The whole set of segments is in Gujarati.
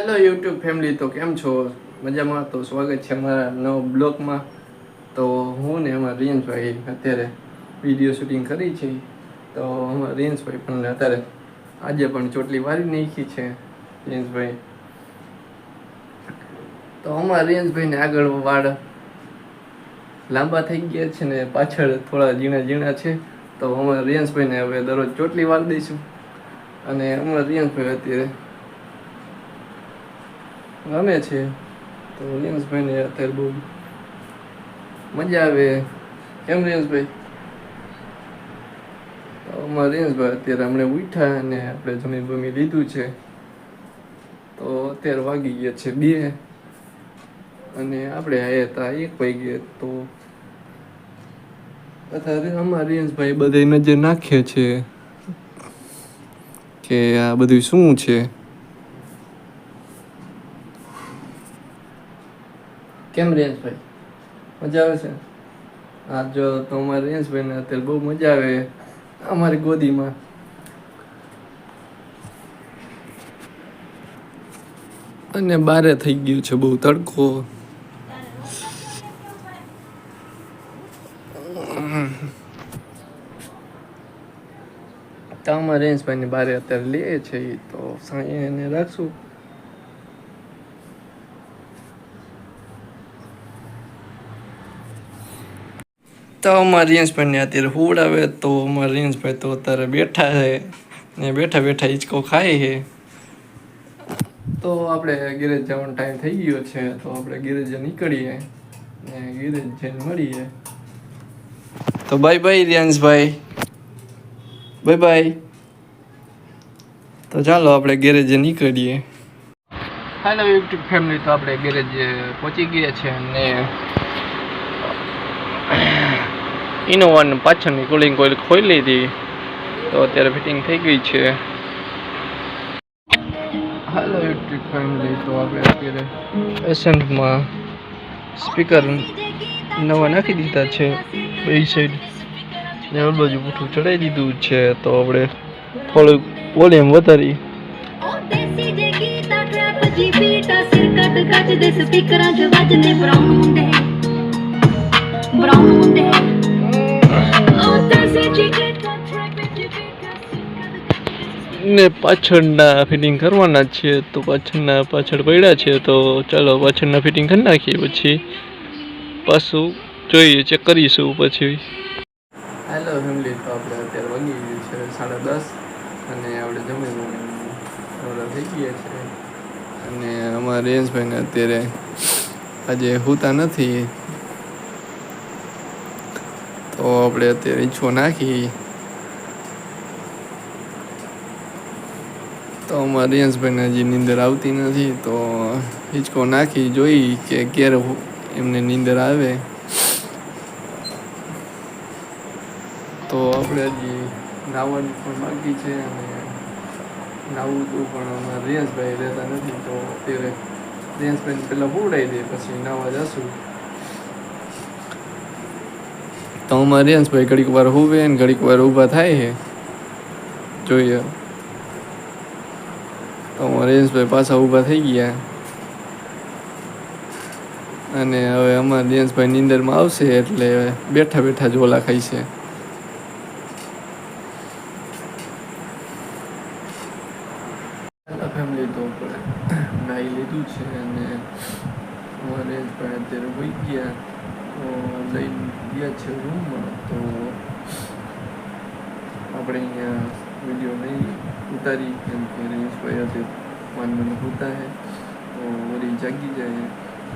હેલો યુટ્યુબ ફેમિલી તો કેમ છો? મજામાં? તો સ્વાગત છે અમારા નવા બ્લોગમાં. તો હું ને અમારા રિયન્સભાઈ અત્યારે વીડિયો શૂટિંગ કરી છે. તો અમારા રિયન્સભાઈ પણ અત્યારે આજે પણ ચોટલી વારી નાખી છે રિયન્સભાઈ તો અમારા રિયન્સભાઈને આગળ વાળ લાંબા થઈ ગયા છે ને પાછળ થોડા ઝીણા ઝીણા છે. તો અમારા રિયન્સભાઈને હવે દરરોજ ચોટલી વાર દઈશું. અને અમારા રિયન્સભાઈ અત્યારે ગમે છે. તો રિયન્સભાઈને અત્યારે બહુ મજા આવે. કેમ રિયન્સભાઈ અમારા રિયન્સભાઈ અત્યારે હમણે ઉઠ્યા અને આપણે જમી બમી લીધું છે. તો અત્યારે વાગી ગયા છે બે. અને આપણે આવ્યા હતા એક વાગ્યે તો અત્યારે અમારા રિયન્સભાઈ બધે નજર નાખે છે કે આ બધું શું છે? કેમ રેન્સભાઈ મજા આવે છે? આ જો તો અમારે રેન્સભાઈને અત્યારે બહુ મજા આવે અમારી ગોદીમાં. અને બારે થઈ ગયું છે બહુ તડકો. તમારે અમારા રેન્સભાઈની બારે અત્યારે લે છે તો સાંજે એને રાખશું. તો અમારા રિયન્સભાઈને અત્યારે હુવડાવે તો અમારા રિયન્સભાઈ તો અત્યારે બેઠા છે. ને બેઠા બેઠા હિંચકો ખાય છે. તો આપણે ગેરેજ જવાનો ટાઈમ થઈ ગયો છે. તો આપણે ગેરેજે નીકળીએ. ને ગેરેજ જઈને મળીએ. તો બાય બાય રિયાંશભાઈ બાય બાય તો ચાલો આપણે ગેરેજે નીકળીએ. હેલો યુટ્યુબ ફેમિલી તો આપણે ગેરેજ પહોંચી ગયા છે અને ઇનોવાની પાછળની કુલિંગ કોઇલ ખોલી લીધી. તો અત્યારે ફિટિંગ થઈ ગઈ છે. હાલો યુટ્યુબ ફેમિલી તો આપણે અત્યારે એસેન્ટમાં સ્પીકર નવા નાખી દીધા છે એ સાઈડ ને બાજુ પૂઠું ચડાવી દીધું છે. તો આપણે થોડુંક વોલ્યુમ વધારી. બ્રાઉન મુંડે બ્રાઉન મુંડે ને પાછળના ફિટિંગ કરવાના જ છે તો પાછળના પાછળ પડ્યા છે, તો ચાલો પાછળના ફિટિંગ કરી નાખીએ, પછી પાછું જોઈએ ચેક કરીશું પછી. હેલો ફેમિલી તો આપણે અત્યારે વાગી ગયું છે સાડા દસ, અને આપણે જમીન થઈ ગયા છે. અને અમારા રેન્જભાઈને અત્યારે આજે હોતા નથી. તો આપણે અત્યારે ઈચ્છો નાખી તો અમારા રિયાંશભાઈને હજી નીંદર આવતી નથી, તો હિંચકો નાખી, જોઈ કે ક્યારે એમને નીંદર આવે. તો આપણે હજી નાહવાની પણ બાકી છે અને નાહવું તો પણ અમારા રિયાંશભાઈ રહેતા નથી, તો અત્યારે રિયાંશભાઈને પહેલાં બોડાવી દે પછી નાહવા જશું. તો અમારા રિયાંશભાઈ ઘડીક વાર હોવે ને ઘડીક વાર ઊભા થાય છે જોઈએ. તો રેન્સભાઈ પાછા ઊભા થઈ ગયા. અને હવે અમારા દેશભાઈ નીંદરમાં આવશે એટલે બેઠા બેઠા જોલા ખાઈ છે. નાહી લીધું છે અને અમારે રેન્સભાઈ અત્યારે હોઈ ગયા. તો લઈને ગયા છે રૂમમાં તો આપણે અહીંયા વીડિયો નહીં ઉતારી કેમ કે રેન્સભાઈ આજે માનવાનું હોતા હે તો વળી જાગી જાય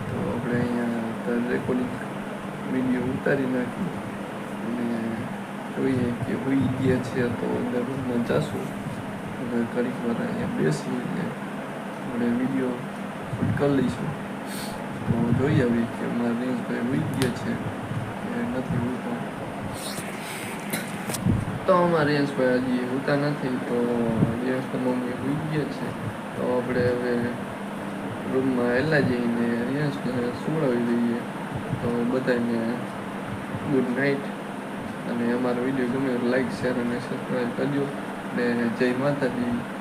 તો આપણે અહીંયા રેકોર્ડિંગ વીડિયો ઉતારી નાખી અને જોઈએ કે હોઈ ગયા છે તો અંદર રૂમમાં જાશું અને ઘડીક વાર અહીંયા બેસી અને આપણે વીડિયો શૂટ કરી લઈશું તો જોઈ આવી કે અમારા રેન્સભાઈ હોઈ ગયા છે કે નથી હોતા તો અમારા રિયાંશભાઈ હજી હોતા નથી, તો રિયાંશના મમ્મી હોઈ ગયા છે. તો આપણે હવે રૂમમાં હેલા જઈને રિયાંશને સુવડાવી દઈએ. તો બધાને ગુડ નાઇટ અને અમારો વીડિયો ગમે લાઈક શેર અને સબસ્ક્રાઈબ કરજો. ને જય માતાજી.